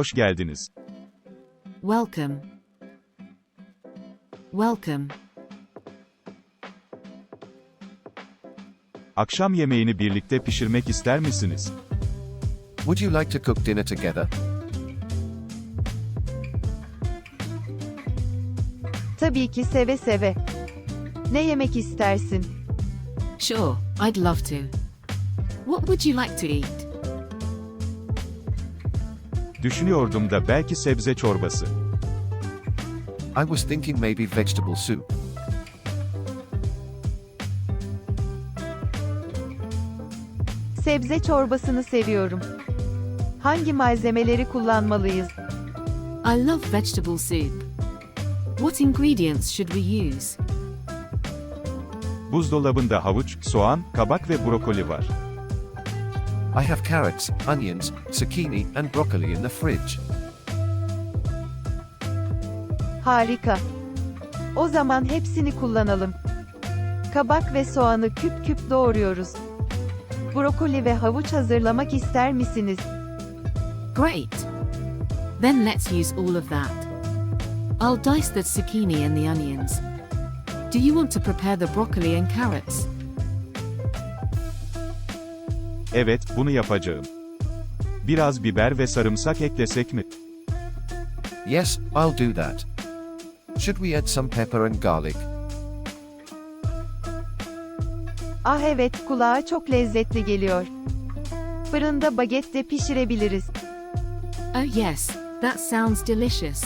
hoş geldiniz. Welcome. Welcome. Akşam yemeğini birlikte pişirmek ister misiniz? Would you like to cook dinner together? Tabii ki seve seve. Ne yemek istersin? Sure, I'd love to. What would you like to eat? Düşünüyordum da belki sebze çorbası. I was thinking maybe vegetable soup. Sebze çorbasını seviyorum. Hangi malzemeleri kullanmalıyız? I love vegetable soup. What ingredients should we use? Buzdolabında havuç, soğan, kabak ve brokoli var. I have carrots, onions, zucchini, and broccoli in the fridge. Harika. O zaman hepsini kullanalım. Kabak ve soğanı küp küp doğruyoruz. Brokoli ve havuç hazırlamak ister misiniz? Great. Then let's use all of that. I'll dice the zucchini and the onions. Do you want to prepare the broccoli and carrots? Evet, bunu yapacağım. Biraz biber ve sarımsak eklesek mi? Yes, I'll do that. Should we add some pepper and garlic? Ah evet, kulağa çok lezzetli geliyor. Fırında baget de pişirebiliriz. Oh yes, that sounds delicious.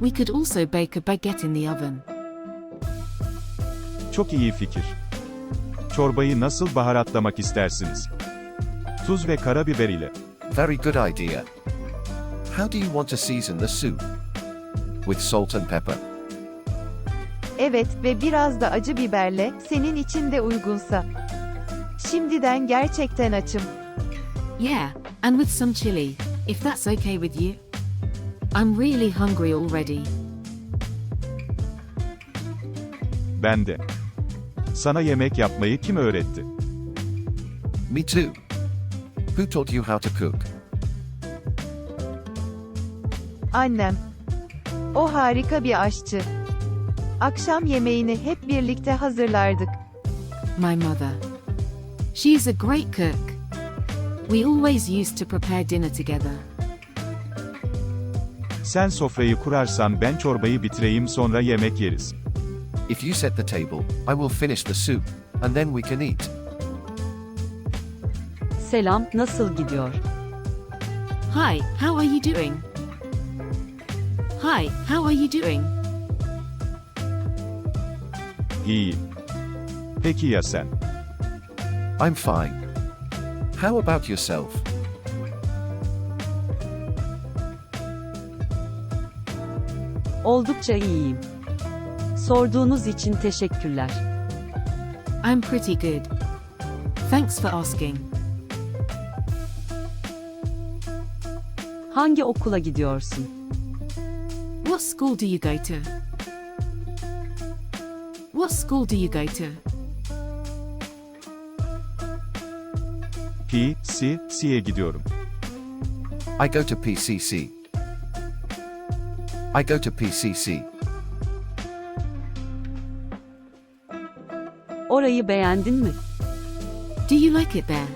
We could also bake a baguette in the oven. Çok iyi fikir. Çorbayı nasıl baharatlamak istersiniz? Tuz ve karabiber ile. Very good idea. How do you want to season the soup? With salt and pepper. Evet ve biraz da acı biberle, senin için de uygunsa. Şimdiden gerçekten açım. Yeah, and with some chili, if that's okay with you. I'm really hungry already. Ben de. Sana yemek yapmayı kim öğretti? Me too. Who taught you how to cook? Annem. O harika bir aşçı. Akşam yemeğini hep birlikte hazırlardık. My mother. She's a great cook. We always used to prepare dinner together. Sen sofrayı kurarsan ben çorbayı bitireyim sonra yemek yeriz. If you set the table, I will finish the soup, and then we can eat. Selam, nasıl gidiyor? Hi, how are you doing? Hi, how are you doing? İyi. Peki ya sen? I'm fine. How about yourself? Oldukça iyiyim. Sorduğunuz için teşekkürler. I'm pretty good. Thanks for asking. Hangi okula gidiyorsun? What school do you go to? What school do you go to? P, C, C'ye gidiyorum. I go to PCC. I go to PCC. Orayı beğendin mi? Do you like it there?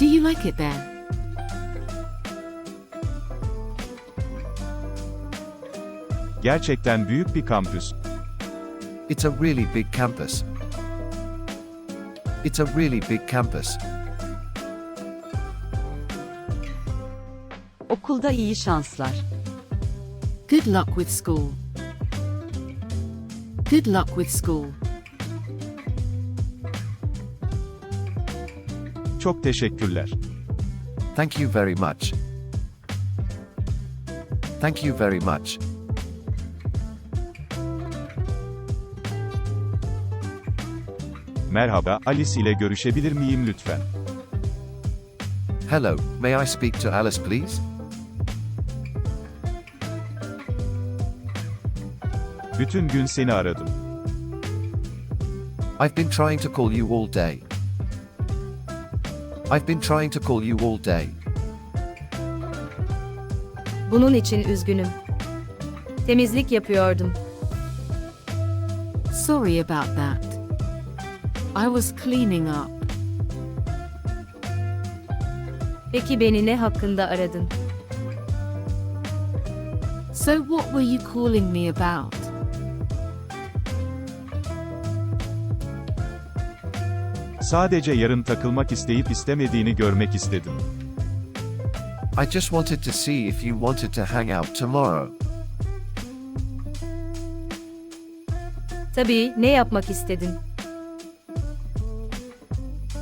Do you like it there? Gerçekten büyük bir kampüs. It's a really big campus. It's a really big campus. Okulda iyi şanslar. Good luck with school. Good luck with school. Çok teşekkürler. Thank you very much. Thank you very much. Merhaba, Alice ile görüşebilir miyim lütfen? Hello, may I speak to Alice, please? Bütün gün seni aradım. I've been trying to call you all day. I've been trying to call you all day. Bunun için üzgünüm. Temizlik yapıyordum. Sorry about that. I was cleaning up. Peki beni ne hakkında aradın? So, what were you calling me about? Sadece yarın takılmak isteyip istemediğini görmek istedim. I just wanted to see if you wanted to hang out tomorrow. Tabii, ne yapmak istedin?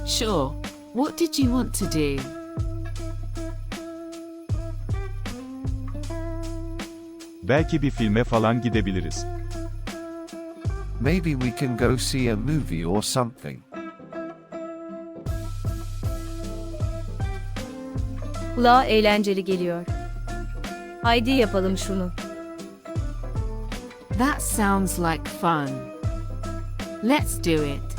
Sure. What did you want to do? Belki bir filme falan gidebiliriz. Maybe we can go see a movie or something. Kulağa eğlenceli geliyor. Haydi yapalım şunu. That sounds like fun. Let's do it.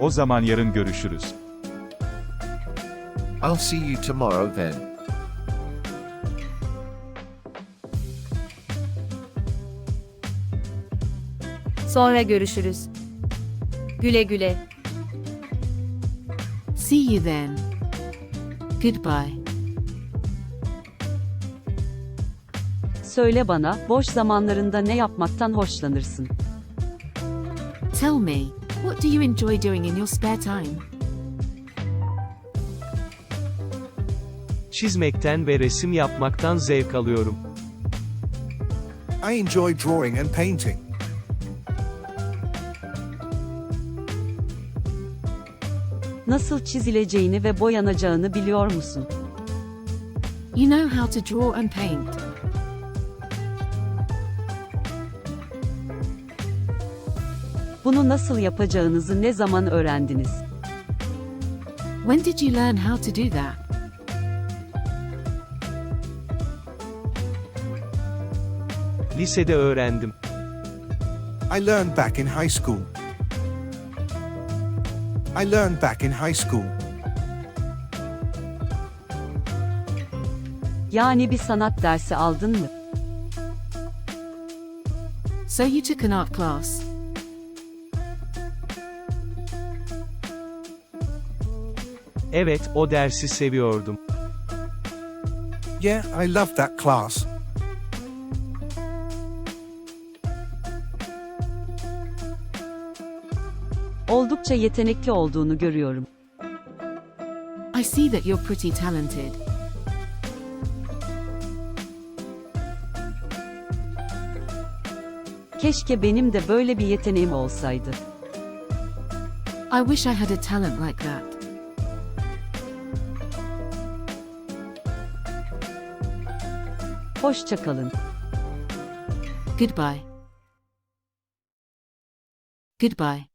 O zaman yarın görüşürüz. I'll see you tomorrow then. Sonra görüşürüz. Güle güle. See you then. Goodbye. Söyle bana, boş zamanlarında ne yapmaktan hoşlanırsın? Tell me, what do you enjoy doing in your spare time? Çizmekten ve resim yapmaktan zevk alıyorum. I enjoy drawing and painting. Nasıl çizileceğini ve boyanacağını biliyor musun? You know how to draw and paint. Bunu nasıl yapacağınızı ne zaman öğrendiniz? When did you learn how to do that? Lisede öğrendim. I learned back in high school. I learned back in high school. Yani bir sanat dersi aldın mı? So you took an art class. Evet, o dersi seviyordum. Yeah, I loved that class. Oldukça yetenekli olduğunu görüyorum. I see that you're pretty talented. Keşke benim de böyle bir yeteneğim olsaydı. I wish I had a talent like that. Hoşça kalın. Goodbye. Goodbye.